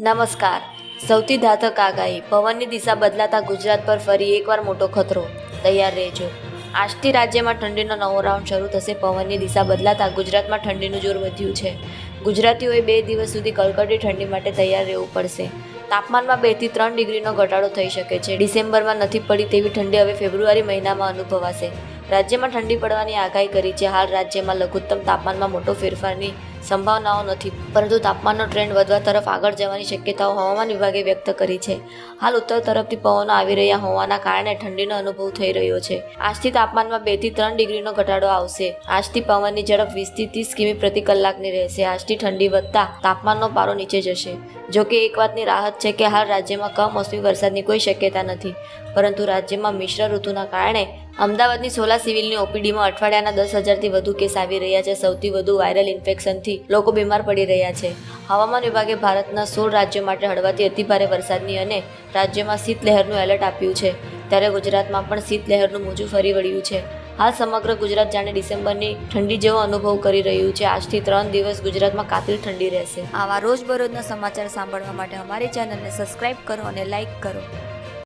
નમસ્કાર. સૌથી ધાતક આગાહી. પવનની દિશા બદલાતા ગુજરાત પર ફરી એકવાર મોટો ખતરો. તૈયાર રહેજો. આજથી રાજ્યમાં ઠંડીનો નવો રાઉન્ડ શરૂ થશે. પવનની દિશા બદલાતા ગુજરાતમાં ઠંડીનું જોર વધ્યું છે. ગુજરાતીઓએ બે દિવસ સુધી કડકડી ઠંડી માટે તૈયાર રહેવું પડશે. તાપમાનમાં બેથી ત્રણ ડિગ્રીનો ઘટાડો થઈ શકે છે. ડિસેમ્બરમાં નથી પડી તેવી ઠંડી હવે ફેબ્રુઆરી મહિનામાં અનુભવાશે. રાજ્યમાં ઠંડી પડવાની આગાહી કરી છે. હાલ રાજ્યમાં લઘુત્તમ તાપમાનમાં મોટો ફેરફારની સંભાવનાઓ નથી, પરંતુ તાપમાનનો ટ્રેન્ડ વધવા તરફ આગળ જવાની શક્યતાઓ હવામાન વિભાગે વ્યક્ત કરી છે. હાલ ઉત્તર તરફથી પવનો આવી રહ્યા હોવાના કારણે ઠંડીનો અનુભવ થઈ રહ્યો છે. આજથી તાપમાનમાં બેથી ત્રણ ડિગ્રીનો ઘટાડો આવશે. આજથી પવનની ઝડપ વીસથી ત્રીસ કિમી પ્રતિ કલાકની રહેશે. આજથી ઠંડી વધતા તાપમાનનો પારો નીચે જશે. જો કે એક વાતની રાહત છે કે હાલ રાજ્યમાં કમોસમી વરસાદની કોઈ શક્યતા નથી, પરંતુ રાજ્યમાં મિશ્ર ઋતુના કારણે અમદાવાદની સોલા સિવિલની ઓપીડીમાં અઠવાડિયાના દસ હજારથી વધુ કેસ આવી રહ્યા છે. સૌથી વધુ વાયરલ ઇન્ફેક્શનથી લોકો બીમાર પડી રહ્યા છે. હવામાન વિભાગે ભારતના સોળ રાજ્યો માટે હળવાથી અતિભારે વરસાદની અને રાજ્યમાં શીતલહેરનું એલર્ટ આપ્યું છે. ત્યારે ગુજરાતમાં પણ શીતલહેરનું મોજું ફરી વળ્યું છે. હાલ સમગ્ર ગુજરાત જાણે ડિસેમ્બરની ઠંડી જેવો અનુભવ કરી રહ્યું છે. આજથી ત્રણ દિવસ ગુજરાતમાં કાતિલ ઠંડી રહેશે. આવા રોજબરોજના સમાચાર સાંભળવા માટે અમારી ચેનલને સબસ્ક્રાઇબ કરો અને લાઇક કરો.